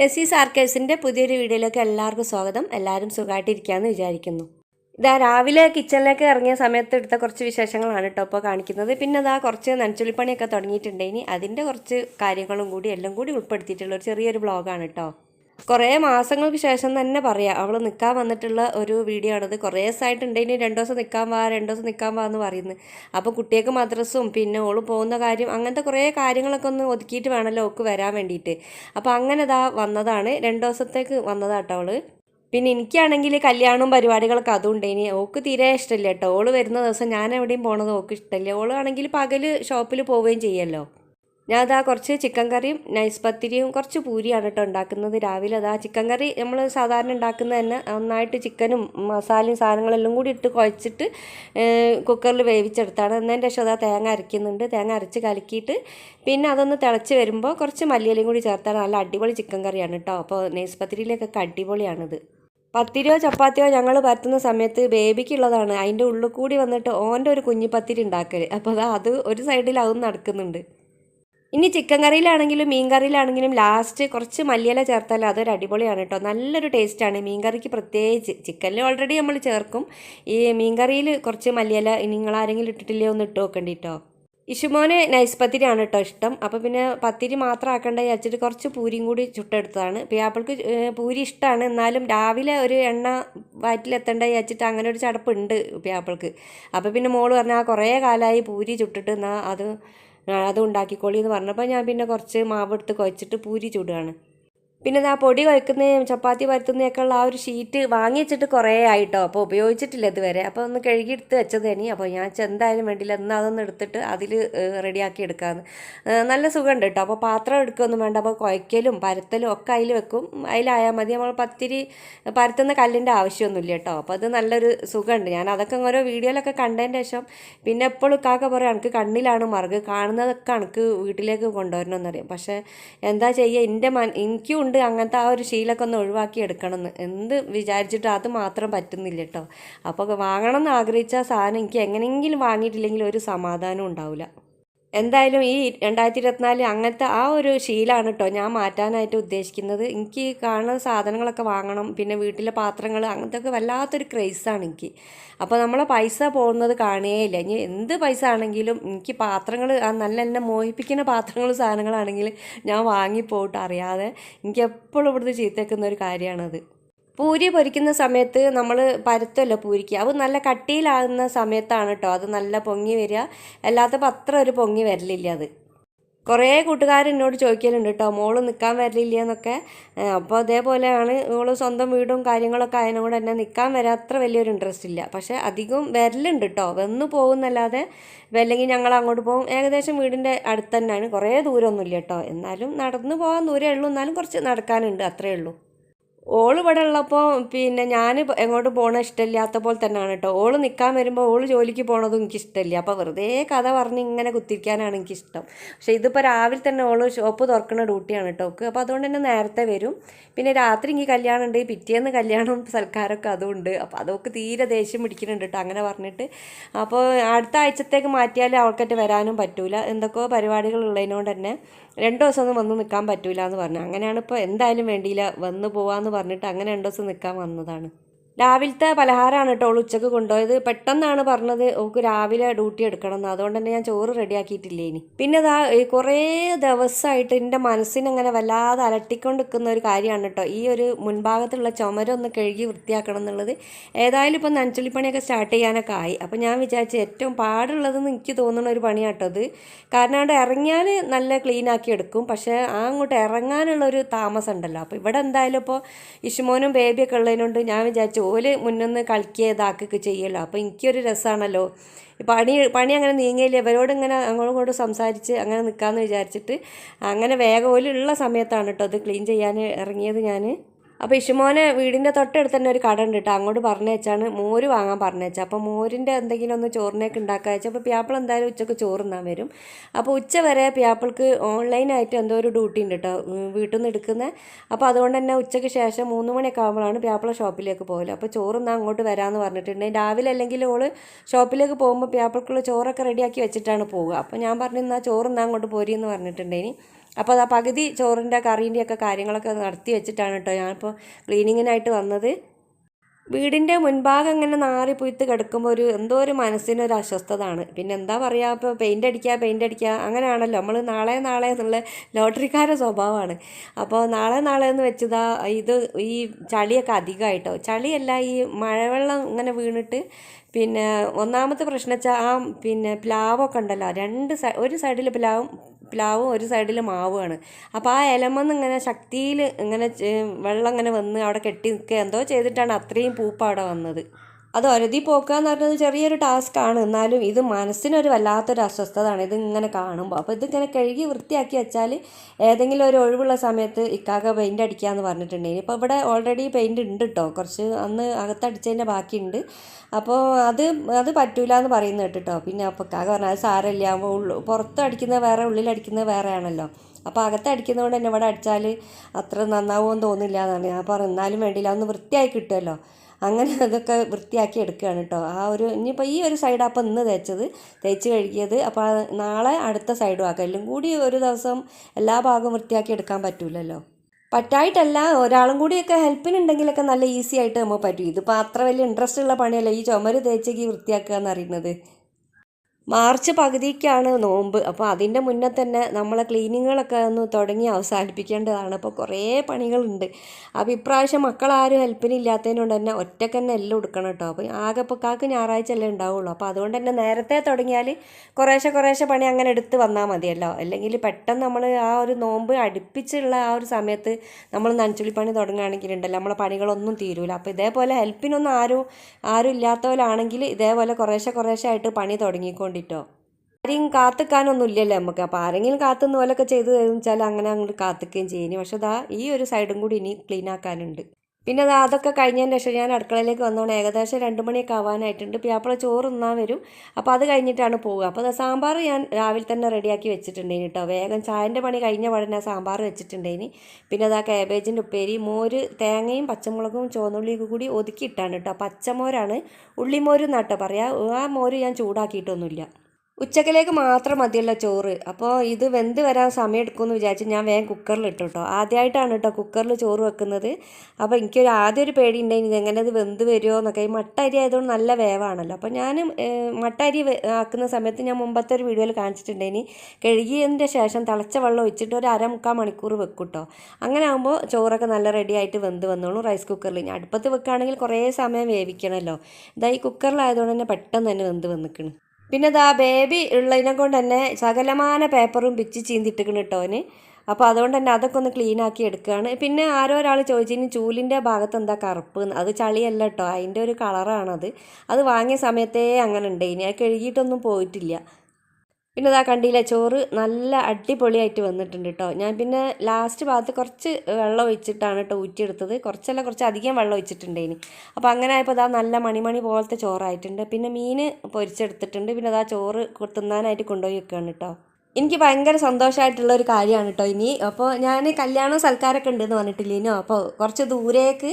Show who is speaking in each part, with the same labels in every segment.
Speaker 1: നസീസ് ആർക്കേഴ്സിന്റെ പുതിയൊരു വീഡിയോയിലേക്ക് എല്ലാവർക്കും സ്വാഗതം. എല്ലാവരും സുഖമായിട്ടിരിക്കുകയെന്ന് വിചാരിക്കുന്നു. ഇതാ രാവിലെ കിച്ചണിലേക്ക് ഇറങ്ങിയ സമയത്ത് എടുത്ത കുറച്ച് വിശേഷങ്ങളാണ് കേട്ടോ ഇപ്പോൾ കാണിക്കുന്നത്. പിന്നെ അതാ കുറച്ച് നനച്ചുള്ളിപ്പണിയൊക്കെ തുടങ്ങിയിട്ടുണ്ട്. ഇനി അതിന്റെ കുറച്ച് കാര്യങ്ങളും കൂടി എല്ലാം കൂടി ഉൾപ്പെടുത്തിയിട്ടുള്ള ഒരു ചെറിയൊരു ബ്ലോഗാണ് കേട്ടോ. കുറേ മാസങ്ങൾക്ക് ശേഷം തന്നെ പറയാം. അവൾ നിൽക്കാൻ വന്നിട്ടുള്ള ഒരു വീഡിയോ ആണത്. കുറേ ദിവസമായിട്ടുണ്ട്. ഇനി രണ്ട് ദിവസം നിൽക്കാൻ വാ രണ്ട് ദിവസം നിൽക്കാൻ വാ എന്ന് പറയുന്നത്. അപ്പോൾ കുട്ടികൾക്ക് മദ്രസും പിന്നെ ഓൾ പോകുന്ന കാര്യം അങ്ങനത്തെ കുറേ കാര്യങ്ങളൊക്കെ ഒന്ന് ഒതുക്കിയിട്ട് വേണമല്ലോ ഓക്ക് വരാൻ വേണ്ടിയിട്ട്. അപ്പോൾ അങ്ങനെ ഇതാ വന്നതാണ്. രണ്ട് ദിവസത്തേക്ക് വന്നതാട്ടോ അവൾ പിന്നെ എനിക്കാണെങ്കിൽ കല്യാണവും പരിപാടികളൊക്കെ അതുകൊണ്ട് ഇനി ഓക്ക് തീരെ ഇഷ്ടമില്ല കേട്ടോ. ഓൾ വരുന്ന ദിവസം ഞാൻ എവിടെയും പോണത് ഓക്ക് ഇഷ്ടമില്ല. ഓൾ ആണെങ്കിൽ പകൽ ഷോപ്പിൽ പോവുകയും ചെയ്യല്ലോ ഞാൻ അതാ കുറച്ച് ചിക്കൻ കറിയും നൈസ് പത്തിരിയും കുറച്ച് പൂരിയാണ് കേട്ടോ ഉണ്ടാക്കുന്നത് രാവിലെ. അതാ ചിക്കൻ കറി നമ്മൾ സാധാരണ ഉണ്ടാക്കുന്നത് തന്നെ നന്നായിട്ട് ചിക്കനും മസാലയും സാധനങ്ങളെല്ലാം കൂടി ഇട്ട് കുഴച്ചിട്ട് കുക്കറിൽ വേവിച്ചെടുത്താണ്. എന്നതിന്റെ ശേഷം അതാ തേങ്ങ അരയ്ക്കുന്നുണ്ട്. തേങ്ങ അരച്ച് കലക്കിയിട്ട് പിന്നെ അതൊന്ന് തിളച്ച് വരുമ്പോൾ കുറച്ച് മല്ലിയിലും കൂടി ചേർത്താണ്. നല്ല അടിപൊളി ചിക്കൻ കറിയാണ് കേട്ടോ. അപ്പോൾ നൈസ് പത്തിരിയിലേക്കൊക്കെ അടിപൊളിയാണിത്. പത്തിരിയോ ചപ്പാത്തിയോ ഞങ്ങൾ പരത്തുന്ന സമയത്ത് ബേബിക്കുള്ളതാണ് അതിന്റെ ഉള്ളിൽ കൂടി വന്നിട്ട് ഓന്റെ ഒരു കുഞ്ഞിപ്പത്തിരി ഉണ്ടാക്കൽ അപ്പോൾ അത് ഒരു സൈഡിൽ അതും നടക്കുന്നുണ്ട്. ഇനി ചിക്കൻ കറിയിലാണെങ്കിലും മീൻ കറിയിലാണെങ്കിലും ലാസ്റ്റ് കുറച്ച് മല്ലിയില ചേർത്താൽ അതൊരു അടിപൊളിയാണ് കേട്ടോ. നല്ലൊരു ടേസ്റ്റാണ് മീൻ കറിക്ക് പ്രത്യേകിച്ച് ചിക്കനിൽ ഓൾറെഡി നമ്മൾ ചേർക്കും. ഈ മീൻ കറിയിൽ കുറച്ച് മല്ലിയില നിങ്ങൾ ആരെങ്കിലും ഇട്ടിട്ടില്ലേ ഒന്ന് ഇട്ട് നോക്കണ്ടി കേട്ടോ ഇഷുമോന് നൈസ് പത്തിരിയാണ് കേട്ടോ ഇഷ്ടം. അപ്പോൾ പിന്നെ പത്തിരി മാത്രം ആക്കണ്ട വിചാരിച്ചിട്ട് കുറച്ച് പൂരിയും കൂടി ചുട്ടെടുത്തതാണ്. പിയാപ്പിൾക്ക് പൂരി ഇഷ്ടമാണ് എന്നാലും രാവിലെ ഒരു എണ്ണ വാറ്റിലെത്തേണ്ട വിചാരിച്ചിട്ട് അങ്ങനെ ഒരു ചടപ്പുണ്ട് പിയാപ്പിൾക്ക് അപ്പോൾ പിന്നെ മോൾ പറഞ്ഞാൽ കുറേ കാലമായി പൂരി ചുട്ടിട്ട് എന്നാൽ അത് അത് ഉണ്ടാക്കിക്കോളി എന്ന് പറഞ്ഞപ്പോൾ ഞാൻ പിന്നെ കുറച്ച് മാവ് എടുത്ത് കുഴച്ചിട്ട് പൂരി ചുടുകയാണ്. പിന്നെ ആ പൊടി കുഴക്കുന്നതും ചപ്പാത്തി പരത്തുന്നതൊക്കെയുള്ള ആ ഒരു ഷീറ്റ് വാങ്ങി വെച്ചിട്ട് കുറേ ആയിട്ടോ. അപ്പോൾ ഉപയോഗിച്ചിട്ടില്ല ഇതുവരെ. അപ്പോൾ ഒന്ന് കഴുകി എടുത്ത് വെച്ചത് ഇനി. അപ്പോൾ ഞാൻ എന്തായാലും വേണ്ടിയില്ല. എന്നാൽ അതൊന്ന് എടുത്തിട്ട് അതിൽ റെഡിയാക്കി എടുക്കാമെന്ന് നല്ല സുഖമുണ്ട് കേട്ടോ. അപ്പോൾ പാത്രം എടുക്കുകയൊന്നും വേണ്ട. അപ്പോൾ കുഴക്കലും പരത്തലും ഒക്കെ അതിൽ വെക്കും. അതിലായാൽ മതി. നമ്മൾ പത്തിരി പരത്തുന്ന കല്ലിന്റെ ആവശ്യമൊന്നുമില്ല കേട്ടോ. അപ്പോൾ അത് നല്ലൊരു സുഖമുണ്ട്. ഞാൻ അതൊക്കെ ഓരോ വീഡിയോയിലൊക്കെ കണ്ടതിന് ശേഷം പിന്നെ എപ്പോഴും കാക്ക പറയാം എനിക്ക് കണ്ണിലാണ് മറുക്. കാണുന്നതൊക്കെ എനിക്ക് വീട്ടിലേക്ക് കൊണ്ടുവരണമെന്നറിയാം പക്ഷേ എന്താ ചെയ്യുക? എന്റെ മൻ എനിക്കും ഉണ്ട് അങ്ങനത്തെ ആ ഒരു ശീലമൊക്കെ ഒന്ന് ഒഴിവാക്കി എടുക്കണമെന്ന്. എന്ത് വിചാരിച്ചിട്ട് അത് മാത്രം പറ്റുന്നില്ല കേട്ടോ. അപ്പോൾ വാങ്ങണം എന്ന് ആഗ്രഹിച്ച സാധനം എനിക്ക് എങ്ങനെയെങ്കിലും വാങ്ങിയിട്ടില്ലെങ്കിൽ ഒരു സമാധാനം ഉണ്ടാവില്ല. എന്തായാലും ഈ രണ്ടായിരത്തി ഇരുപത്തിനാല് അങ്ങനത്തെ ആ ഒരു ശീലമാണ് കേട്ടോ ഞാൻ മാറ്റാനായിട്ട് ഉദ്ദേശിക്കുന്നത്. എനിക്ക് കാണുന്ന സാധനങ്ങളൊക്കെ വാങ്ങണം പിന്നെ വീട്ടിലെ പാത്രങ്ങൾ അങ്ങനത്തെ ഒക്കെ വല്ലാത്തൊരു ക്രൈസാണ് എനിക്ക്. അപ്പോൾ നമ്മളെ പൈസ പോകുന്നത് കാണുകയില്ല. ഇനി എന്ത് പൈസ ആണെങ്കിലും എനിക്ക് പാത്രങ്ങൾ ആ നല്ല എന്നെ മോഹിപ്പിക്കുന്ന പാത്രങ്ങൾ സാധനങ്ങളാണെങ്കിൽ ഞാൻ വാങ്ങിപ്പോട്ട് അറിയാതെ. എനിക്ക് എപ്പോഴും ഇവിടുന്ന് ചീത്തേക്കുന്ന ഒരു കാര്യമാണത് പൂരി പൊരിക്കുന്ന സമയത്ത് നമ്മൾ പരത്തല്ലോ പൂരിക്ക്? അത് നല്ല കട്ടിയിലാകുന്ന സമയത്താണ് കേട്ടോ അത് നല്ല പൊങ്ങി വരിക. അല്ലാത്തപ്പോൾ അത്ര ഒരു പൊങ്ങി വരലില്ല അത്. കുറേ കൂട്ടുകാർ എന്നോട് ചോദിക്കലുണ്ട് കേട്ടോ മോൾ നിൽക്കാൻ വരലില്ല എന്നൊക്കെ. അപ്പോൾ അതേപോലെയാണ് മോൾ സ്വന്തം വീടും കാര്യങ്ങളൊക്കെ ആയതിനോട് തന്നെ നിൽക്കാൻ വരാൻ അത്ര വലിയൊരു ഇൻട്രസ്റ്റ് ഇല്ല. പക്ഷേ അധികം വരലുണ്ട് കേട്ടോ വന്ന് പോകുന്നല്ലാതെ അല്ലെങ്കിൽ ഞങ്ങൾ അങ്ങോട്ട് പോകും. ഏകദേശം വീടിന്റെ അടുത്ത് തന്നെയാണ്. കുറേ ദൂരമൊന്നുമില്ല കേട്ടോ എന്നാലും നടന്നു പോകാൻ ദൂരമേ ഉള്ളൂ. എന്നാലും കുറച്ച് നടക്കാനുണ്ട്. അത്രയേ ഉള്ളൂ. ഓൾ ഇവിടെ ഉള്ളപ്പോൾ പിന്നെ ഞാൻ എങ്ങോട്ട് പോകണ ഇഷ്ടമില്ലാത്ത പോലെ തന്നെയാണ് കേട്ടോ ഓൾ നിൽക്കാൻ വരുമ്പോൾ ഓൾ ജോലിക്ക് പോകണതും എനിക്ക് ഇഷ്ടമില്ല. അപ്പോൾ വെറുതെ കഥ പറഞ്ഞ് ഇങ്ങനെ കുത്തിരിക്കാനാണ് എനിക്കിഷ്ടം. പക്ഷേ ഇതിപ്പോൾ രാവിലെ തന്നെ ഓൾ ഷോപ്പ് തുറക്കുന്ന ഡ്യൂട്ടിയാണ് കേട്ടോ ഓക്ക് അപ്പോൾ അതുകൊണ്ട് തന്നെ നേരത്തെ വരും. പിന്നെ രാത്രി എനിക്ക് കല്യാണം ഉണ്ട്. പിറ്റേന്ന് കല്യാണം സൽക്കാരമൊക്കെ അതുണ്ട്. അപ്പോൾ അതൊക്കെ തീരെ ദേഷ്യം പിടിക്കുന്നുണ്ട് കേട്ടോ അങ്ങനെ പറഞ്ഞിട്ട്. അപ്പോൾ അടുത്ത ആഴ്ചത്തേക്ക് മാറ്റിയാൽ അവൾക്കറ്റ് വരാനും പറ്റൂല. എന്തൊക്കെയോ പരിപാടികൾ ഉള്ളതിനോണ്ട് തന്നെ രണ്ട് ദിവസമൊന്നും വന്ന് നിൽക്കാൻ പറ്റൂല എന്ന് പറഞ്ഞു. അങ്ങനെയാണ് ഇപ്പോൾ എന്തായാലും വേണ്ടിയില്ല. വന്ന് പോവാന്ന് പറഞ്ഞിട്ട് അങ്ങനെ രണ്ട് ദിവസം നിൽക്കാൻ വന്നതാണ്. രാവിലത്തെ പലഹാരമാണ് കേട്ടോ അവൾ ഉച്ചയ്ക്ക് കൊണ്ടുപോയത്. പെട്ടെന്നാണ് പറഞ്ഞത് ഓക്ക് രാവിലെ ഡ്യൂട്ടി എടുക്കണം എന്ന്. അതുകൊണ്ട് തന്നെ ഞാൻ ചോറ് റെഡിയാക്കിയിട്ടില്ലേ ഇനി. പിന്നെ ഇതാ കുറേ ദിവസമായിട്ട് എന്റെ മനസ്സിനങ്ങനെ വല്ലാതെ അലട്ടിക്കൊണ്ട് നിൽക്കുന്ന ഒരു കാര്യമാണ് കേട്ടോ. ഈ ഒരു മുൻഭാഗത്തുള്ള ചുമരൊന്ന് കഴുകി വൃത്തിയാക്കണം എന്നുള്ളത്. ഏതായാലും ഇപ്പം നനച്ചുള്ളിപ്പണിയൊക്കെ സ്റ്റാർട്ട് ചെയ്യാനൊക്കെ ആയി. അപ്പം ഞാൻ വിചാരിച്ചു ഏറ്റവും പാടുള്ളതെന്ന് എനിക്ക് തോന്നുന്ന ഒരു പണിയാട്ടോ അത് കാരണം അവിടെ ഇറങ്ങിയാൽ നല്ല ക്ലീൻ ആക്കി എടുക്കും. പക്ഷേ ആ അങ്ങോട്ട് ഇറങ്ങാനുള്ള ഒരു താമസം ഉണ്ടല്ലോ. അപ്പോൾ ഇവിടെ എന്തായാലും ഇപ്പോൾ ഇഷുമോനും ബേബിയൊക്കെ ഉള്ളതിനോണ്ട് ഞാൻ വിചാരിച്ചു ഓൽ മുന്നൊന്ന് കളിക്കുക ഇതാക്കുകയൊക്കെ ചെയ്യുമല്ലോ. അപ്പോൾ എനിക്കൊരു രസമാണല്ലോ. പണി പണി അങ്ങനെ നീങ്ങിയില്ല? ഇവരോട് ഇങ്ങനെ അങ്ങോട്ടും ഇങ്ങോട്ടും സംസാരിച്ച് അങ്ങനെ നിൽക്കാമെന്ന് വിചാരിച്ചിട്ട് അങ്ങനെ വേഗം ഓലുള്ള സമയത്താണ് കേട്ടോ അത് ക്ലീൻ ചെയ്യാൻ ഇറങ്ങിയത് ഞാൻ അപ്പോൾ ഇഷുമോനെ വീടിന്റെ തൊട്ടടുത്ത് തന്നെ ഒരു കട ഉണ്ട് കേട്ടോ അങ്ങോട്ട് പറഞ്ഞേച്ചാണ് മോര് വാങ്ങാൻ പറഞ്ഞേച്ചാൽ അപ്പോൾ മോരിന്റെ എന്തെങ്കിലും ഒന്ന് ചോറിനേക്ക് ഉണ്ടാക്കുക വെച്ചാൽ അപ്പോൾ പ്യാപ്പിൾ എന്തായാലും ഉച്ചയ്ക്ക് ചോറുന്നാൻ വരും. അപ്പോൾ ഉച്ച വരെ പ്യാപ്പിൾക്ക് ഓൺലൈനായിട്ട് എന്തോ ഒരു ഡ്യൂട്ടി ഉണ്ട് കേട്ടോ വീട്ടിൽ നിന്ന് എടുക്കുന്നത് അപ്പോൾ അതുകൊണ്ട് തന്നെ ഉച്ചയ്ക്ക് ശേഷം മൂന്ന് മണിയൊക്കെ ആകുമ്പോഴാണ് പ്യാപ്പിളെ ഷോപ്പിലേക്ക് പോകൽ. അപ്പോൾ ചോറുന്നാൻ അങ്ങോട്ട് വരാമെന്ന് പറഞ്ഞിട്ടുണ്ട്. രാവിലെ അല്ലെങ്കിൽ ഓൾ ഷോപ്പിലേക്ക് പോകുമ്പോൾ പ്യാപ്പിൾക്കുള്ള ചോറൊക്കെ റെഡിയാക്കി വെച്ചിട്ടാണ് പോവുക. അപ്പോൾ ഞാൻ പറഞ്ഞു എന്നാൽ ചോറുന്നാൻ അങ്ങോട്ട് പോരിയെന്ന് പറഞ്ഞിട്ടുണ്ടെങ്കിൽ അപ്പോൾ അതാ പകുതി ചോറിന്റെ കറീന്റെയൊക്കെ കാര്യങ്ങളൊക്കെ നടത്തി വെച്ചിട്ടാണ് കേട്ടോ ഞാനിപ്പോൾ ക്ലീനിങ്ങിനായിട്ട് വന്നത്. വീടിന്റെ മുൻഭാഗം ഇങ്ങനെ നാറി പുയ്ത്ത് കിടക്കുമ്പോൾ ഒരു എന്തോ ഒരു മനസ്സിനൊരു അസ്വസ്ഥതാണ് പിന്നെ എന്താ പറയുക ഇപ്പോൾ പെയിന്റ് അടിക്കുക പെയിന്റ് അടിക്കുക അങ്ങനെയാണല്ലോ. നമ്മൾ നാളെ നാളെ എന്നുള്ള ലോട്ടറിക്കാരുടെ സ്വഭാവമാണ്. അപ്പോൾ നാളെ നാളെ എന്ന് വെച്ചതാ ഇത് ഈ ചളിയൊക്കെ അധികമായിട്ടോ. ചളിയല്ല ഈ മഴവെള്ളം ഇങ്ങനെ വീണിട്ട് പിന്നെ ഒന്നാമത്തെ പ്രശ്നം വെച്ചാൽ ആ പിന്നെ പ്ലാവൊക്കെ ഉണ്ടല്ലോ. രണ്ട് സൈ ഒരു സൈഡിൽ പ്ലാവും പ്ലാവും ഒരു സൈഡിൽ മാവുമാണ്. അപ്പോൾ ആ ഇലമെന്ന് ഇങ്ങനെ ശക്തിയിൽ ഇങ്ങനെ വെള്ളം ഇങ്ങനെ വന്ന് അവിടെ കെട്ടി നിൽക്കുക എന്തോ ചെയ്തിട്ടാണ് അത്രയും പൂപ്പ് അവിടെ വന്നത്. അത് ഒരതി പോക്കുക എന്ന് പറഞ്ഞത് ചെറിയൊരു ടാസ്ക്കാണ് എന്നാലും ഇത് മനസ്സിനൊരു വല്ലാത്തൊരു അസ്വസ്ഥതയാണ്. ഇത് ഇങ്ങനെ കാണുമ്പോൾ. അപ്പോൾ ഇതിങ്ങനെ കഴുകി വൃത്തിയാക്കി വെച്ചാൽ ഏതെങ്കിലും ഒരു ഒഴിവുള്ള സമയത്ത് ഇക്കാക്ക പെയിന്റ് അടിക്കാമെന്ന് പറഞ്ഞിട്ടുണ്ടെങ്കിൽ. ഇപ്പോൾ ഇവിടെ ഓൾറെഡി പെയിന്റ് ഉണ്ട് കേട്ടോ കുറച്ച് അന്ന് അകത്തടിച്ചതിന്റെ ബാക്കിയുണ്ട്. അപ്പോൾ അത് അത് പറ്റൂല എന്ന് പറയുന്നത് കേട്ടോ പിന്നെ അപ്പോൾ ഇക്കാക്ക പറഞ്ഞാൽ സാരമില്ല. പുറത്ത് അടിക്കുന്നത് വേറെ ഉള്ളിൽ അടിക്കുന്നത് വേറെ ആണല്ലോ അപ്പോൾ അകത്ത് അടിക്കുന്നതുകൊണ്ട് തന്നെ ഇവിടെ അടിച്ചാൽ അത്ര നന്നാവുമെന്ന് തോന്നില്ല എന്നാണ് ഞാൻ പറഞ്ഞു എന്നാലും വേണ്ടിയില്ല. ഒന്ന് വൃത്തിയായി കിട്ടുമല്ലോ. അങ്ങനെ അതൊക്കെ വൃത്തിയാക്കി എടുക്കുകയാണ് കേട്ടോ. ആ ഒരു ഇനിയിപ്പോൾ ഈ ഒരു സൈഡ് അപ്പം ഇന്ന് തേച്ചത്. തേച്ച് കഴുകിയത്. അപ്പോൾ നാളെ അടുത്ത സൈഡും ആക്കാം. എല്ലാം കൂടി ഒരു ദിവസം എല്ലാ ഭാഗവും വൃത്തിയാക്കി എടുക്കാൻ പറ്റൂലല്ലോ. പറ്റായിട്ടല്ല ഒരാളും കൂടിയൊക്കെ ഹെൽപ്പിനുണ്ടെങ്കിലൊക്കെ നല്ല ഈസി ആയിട്ട് നമുക്ക് പറ്റും. ഇതിപ്പോൾ അത്ര വലിയ ഇൻട്രസ്റ്റ് ഉള്ള പണിയല്ല. ഈ ചുമര് തേച്ചേക്ക് വൃത്തിയാക്കുക എന്ന് അറിയുന്നത് മാർച്ച് പകുതിക്കാണ് നോമ്പ്. അപ്പോൾ അതിന്റെ മുന്നേ തന്നെ നമ്മളെ ക്ലീനിങ്ങുകളൊക്കെ ഒന്ന് തുടങ്ങി അവസാനിപ്പിക്കേണ്ടതാണ്. അപ്പോൾ കുറേ പണികളുണ്ട്. അപ്പോൾ ഇപ്രാവശ്യം മക്കളാരും ഹെൽപ്പിനില്ലാത്തതിനോണ്ട് തന്നെ ഒറ്റയ്ക്ക് തന്നെ എല്ലാം എടുക്കണം കേട്ടോ. അപ്പോൾ ആകെ ഇപ്പോൾ കാക്ക് ഞായറാഴ്ച അല്ലേ ഉണ്ടാവുള്ളൂ. അപ്പോൾ അതുകൊണ്ട് തന്നെ നേരത്തെ തുടങ്ങിയാൽ കുറേശ്ശെ കുറേശ്ശെ പണി അങ്ങനെ എടുത്ത് വന്നാൽ മതിയല്ലോ. അല്ലെങ്കിൽ പെട്ടെന്ന് നമ്മൾ ആ ഒരു നോമ്പ് അടുപ്പിച്ചുള്ള ആ ഒരു സമയത്ത് നമ്മൾ നനച്ചുള്ളി പണി തുടങ്ങുകയാണെങ്കിലുണ്ടല്ലോ നമ്മളെ പണികളൊന്നും തീരൂല. അപ്പോൾ ഇതേപോലെ ഹെൽപ്പിനൊന്നും ആരും ആരും ഇല്ലാത്തവരാണെങ്കിൽ ഇതേപോലെ കുറേശ്ശെ കുറേശ്ശെ ആയിട്ട് പണി തുടങ്ങിക്കൊണ്ടിട്ടോ ആരെയും കാത്തിക്കാനൊന്നും ഇല്ലല്ലോ നമുക്ക്? അപ്പോൾ ആരെങ്കിലും കാത്തുന്ന പോലൊക്കെ ചെയ്ത് വെച്ചാൽ അങ്ങനെ അങ്ങോട്ട് കാത്തിക്കുകയും ചെയ്യുന്നു പക്ഷെ ദാ ഈ ഒരു സൈഡും കൂടി ഇനി ക്ലീൻ ആക്കാനുണ്ട്. പിന്നെ ദാ അതൊക്കെ കഴിഞ്ഞതിന് ശേഷം ഞാൻ അടുക്കളയിലേക്ക് വന്നോണ്ട് ഏകദേശം രണ്ട് മണിയൊക്കെ ആവാനായിട്ടുണ്ട്. പ്യാപ്പിള ചോറ് ഉണ്ണാൻ വരും. അപ്പോൾ അത് കഴിഞ്ഞിട്ടാണ് പോവുക. അപ്പോൾ സാമ്പാർ ഞാൻ രാവിലെ തന്നെ റെഡിയാക്കി വെച്ചിട്ടുണ്ടേനി കേട്ടോ. വേഗം ചായന്റെ പണി കഴിഞ്ഞ പാടനെ സാമ്പാർ വെച്ചിട്ടുണ്ടേനി. പിന്നെ അത് ആ കാബേജിന്റെ ഉപ്പേരി മോര് തേങ്ങയും പച്ചമുളകും ചുവന്നുള്ളിയൊക്കെ കൂടി ഒതുക്കിയിട്ടാണ് കേട്ടോ. പച്ചമോരാണ് ഉള്ളിമോര് എന്നാട്ടോ പറയുക ആ മോര് ഞാൻ ചൂടാക്കിയിട്ടൊന്നുമില്ല. ഉച്ചക്കലേക്ക് മാത്രം മതിയല്ലോ ചോറ്. അപ്പോൾ ഇത് വെന്ത് വരാൻ സമയം എടുക്കുമെന്ന് വിചാരിച്ച് ഞാൻ വേഗം കുക്കറിൽ ഇട്ടു കേട്ടോ ആദ്യമായിട്ടാണ് കേട്ടോ കുക്കറിൽ ചോറ് വെക്കുന്നത്. അപ്പോൾ എനിക്കൊരു ആദ്യം ഒരു പേടി ഉണ്ടായിരുന്നു ഇതെങ്ങനെ ഇത് വെന്ത് വരുമോ എന്നൊക്കെ. ഈ മട്ട അരി ആയതുകൊണ്ട് നല്ല വേവാണല്ലോ. അപ്പോൾ ഞാൻ മട്ട അരി ആക്കുന്ന സമയത്ത് ഞാൻ മുമ്പത്തെ ഒരു വീഡിയോയിൽ കാണിച്ചിട്ടുണ്ടെങ്കിൽ കഴുകിയതിന്റെ ശേഷം തിളച്ച വെള്ളം ഒഴിച്ചിട്ട് ഒരു അരമുക്കാൽ മണിക്കൂർ വെക്കും കേട്ടോ അങ്ങനെ ആകുമ്പോൾ ചോറൊക്കെ നല്ല റെഡി ആയിട്ട് വെന്ത് വന്നോളൂ റൈസ് കുക്കറിൽ ഞാൻ അടുപ്പത്ത് വെക്കുകയാണെങ്കിൽ കുറേ സമയം വേവിക്കണമല്ലോ ഇതായി കുക്കറിലായതുകൊണ്ട് തന്നെ പെട്ടെന്ന് തന്നെ വെന്ത് വന്നിക്കണ്. പിന്നെ ഇതാ ബേബി ഉള്ളതിനെ കൊണ്ട് തന്നെ സകലമാന പേപ്പറും പിച്ച് ചീന്തിട്ടിക്കണ് കേട്ടോ അവന്. അപ്പോൾ അതുകൊണ്ട് തന്നെ അതൊക്കെ ഒന്ന് ക്ലീൻ ആക്കി എടുക്കുകയാണ് പിന്നെ ആരോ ഒരാൾ ചോദിച്ചിനി ചൂലിന്റെ ഭാഗത്ത് എന്താ കറുപ്പ് അത് ചളിയല്ല കേട്ടോ അതിന്റെ ഒരു കളറാണത് അത് വാങ്ങിയ സമയത്തേ അങ്ങനെ ഉണ്ട് അത് കഴുകിയിട്ടൊന്നും പോയിട്ടില്ല. പിന്നെ ഇതാ കണ്ടില്ല ചോറ് നല്ല അടിപൊളിയായിട്ട് വന്നിട്ടുണ്ട് കേട്ടോ ഞാൻ പിന്നെ ലാസ്റ്റ് ഭാഗത്ത് കുറച്ച് വെള്ളം ഒഴിച്ചിട്ടാണ് കേട്ടോ ഊറ്റിയെടുത്തത്. കുറച്ചല്ല കുറച്ച് അധികം വെള്ളം ഒഴിച്ചിട്ടുണ്ടേനി അപ്പോൾ അങ്ങനെ ആയപ്പോൾ ഇതാ നല്ല മണിമണി പോലത്തെ ചോറായിട്ടുണ്ട്. പിന്നെ മീൻ പൊരിച്ചെടുത്തിട്ടുണ്ട്. പിന്നെ അതാ ചോറ് തിന്നാനായിട്ട് കൊണ്ടുപോയി വെക്കുകയാണ് കേട്ടോ എനിക്ക് ഭയങ്കര സന്തോഷമായിട്ടുള്ള ഒരു കാര്യമാണ് കേട്ടോ ഇനി. അപ്പോൾ ഞാൻ കല്യാണം സൽക്കാരമൊക്കെ ഉണ്ടെന്ന് പറഞ്ഞിട്ടില്ലേനോ അപ്പോൾ കുറച്ച് ദൂരേക്ക്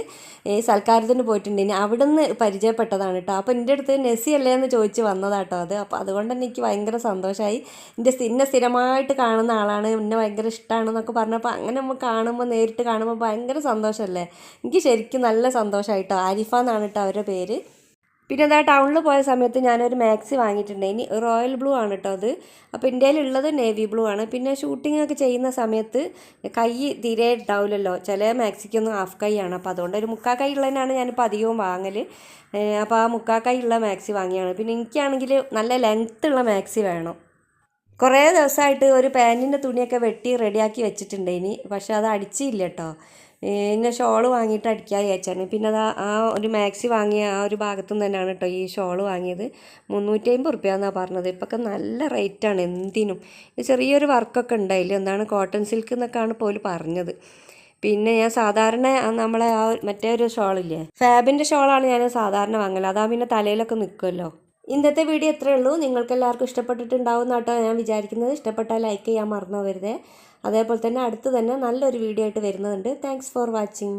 Speaker 1: ഈ സൽക്കാരത്തിന് പോയിട്ടുണ്ട്. ഇനി അവിടെ നിന്ന് പരിചയപ്പെട്ടതാണ് കേട്ടോ. അപ്പോൾ എന്റെ അടുത്ത് നെസി അല്ലേ എന്ന് ചോദിച്ച് വന്നതാട്ടോ അത്. അപ്പോൾ അതുകൊണ്ട് തന്നെ എനിക്ക് ഭയങ്കര സന്തോഷമായി എന്റെ എന്നെ സ്ഥിരമായിട്ട് കാണുന്ന ആളാണ്. എന്നെ ഭയങ്കര ഇഷ്ടമാണെന്നൊക്കെ പറഞ്ഞപ്പോൾ അങ്ങനെ നമ്മൾ കാണുമ്പോൾ നേരിട്ട് കാണുമ്പോൾ ഭയങ്കര സന്തോഷമല്ലേ? എനിക്ക് ശരിക്കും നല്ല സന്തോഷമായിട്ടോ ആരിഫ എന്നാണ് കേട്ടോ അവരുടെ പേര്. പിന്നെ എന്താ ടൗണിൽ പോയ സമയത്ത് ഞാനൊരു മാക്സി വാങ്ങിയിട്ടുണ്ടായിനി റോയൽ ബ്ലൂ ആണ് കേട്ടോ അത്. അപ്പോൾ ഇന്ത്യയിൽ ഉള്ളത് നേവി ബ്ലൂ ആണ്. പിന്നെ ഷൂട്ടിംഗ് ഒക്കെ ചെയ്യുന്ന സമയത്ത് കൈ തീരെ ഉണ്ടാവില്ലല്ലോ ചില മാക്സിക്കൊന്നും ഹാഫ് കൈ ആണ്. അപ്പോൾ അതുകൊണ്ട് ഒരു മുക്കാ കൈ ഉള്ളതിനാണ് ഞാനിപ്പോൾ അധികവും വാങ്ങൽ അപ്പോൾ ആ മുക്കാ കൈ ഉള്ള മാക്സി വാങ്ങിയാണ്. പിന്നെ എനിക്കാണെങ്കിൽ നല്ല ലെങ്ത്ത് ഉള്ള മാക്സി വേണം. കുറേ ദിവസമായിട്ട് ഒരു പാന്റിന്റെ തുണിയൊക്കെ വെട്ടി റെഡിയാക്കി വെച്ചിട്ടുണ്ട് ഇനി. പക്ഷെ അത് അടിച്ചില്ല കേട്ടോ പിന്നെ ഷോൾ വാങ്ങിയിട്ട് അടിക്കാൻ വിചാരിച്ചാണ് പിന്നെ അത് ആ ഒരു മാക്സി വാങ്ങിയ ആ ഒരു ഭാഗത്തു നിന്ന് തന്നെയാണ് കേട്ടോ ഈ ഷോൾ വാങ്ങിയത്. മുന്നൂറ്റി അമ്പത് റുപ്യാന്നാണ് പറഞ്ഞത്. ഇപ്പൊക്കെ നല്ല റേറ്റാണ് എന്തിനും. ചെറിയൊരു വർക്കൊക്കെ ഉണ്ടായില്ല? എന്താണ് കോട്ടൺ സിൽക്ക് എന്നൊക്കെയാണ് പോലും പറഞ്ഞത്. പിന്നെ ഞാൻ സാധാരണ നമ്മളെ ആ മറ്റേ ഒരു ഷോളില്ലേ? ഫാബിന്റെ ഷോളാണ് ഞാൻ സാധാരണ വാങ്ങൽ അതാ പിന്നെ തലയിലൊക്കെ നിൽക്കുമല്ലോ ഇന്നത്തെ വീഡിയോ ഇത്രയേ ഉള്ളൂ. നിങ്ങൾക്ക് എല്ലാവർക്കും ഇഷ്ടപ്പെട്ടിട്ടുണ്ടാവും കേട്ടോ ഞാൻ വിചാരിക്കുന്നത്. ഇഷ്ടപ്പെട്ടാൽ ലൈക്ക് ചെയ്യാൻ മറന്നു വരുതേ അതേപോലെ തന്നെ അടുത്ത് തന്നെ നല്ലൊരു വീഡിയോ ആയിട്ട് വരുന്നുണ്ട്. Thanks for watching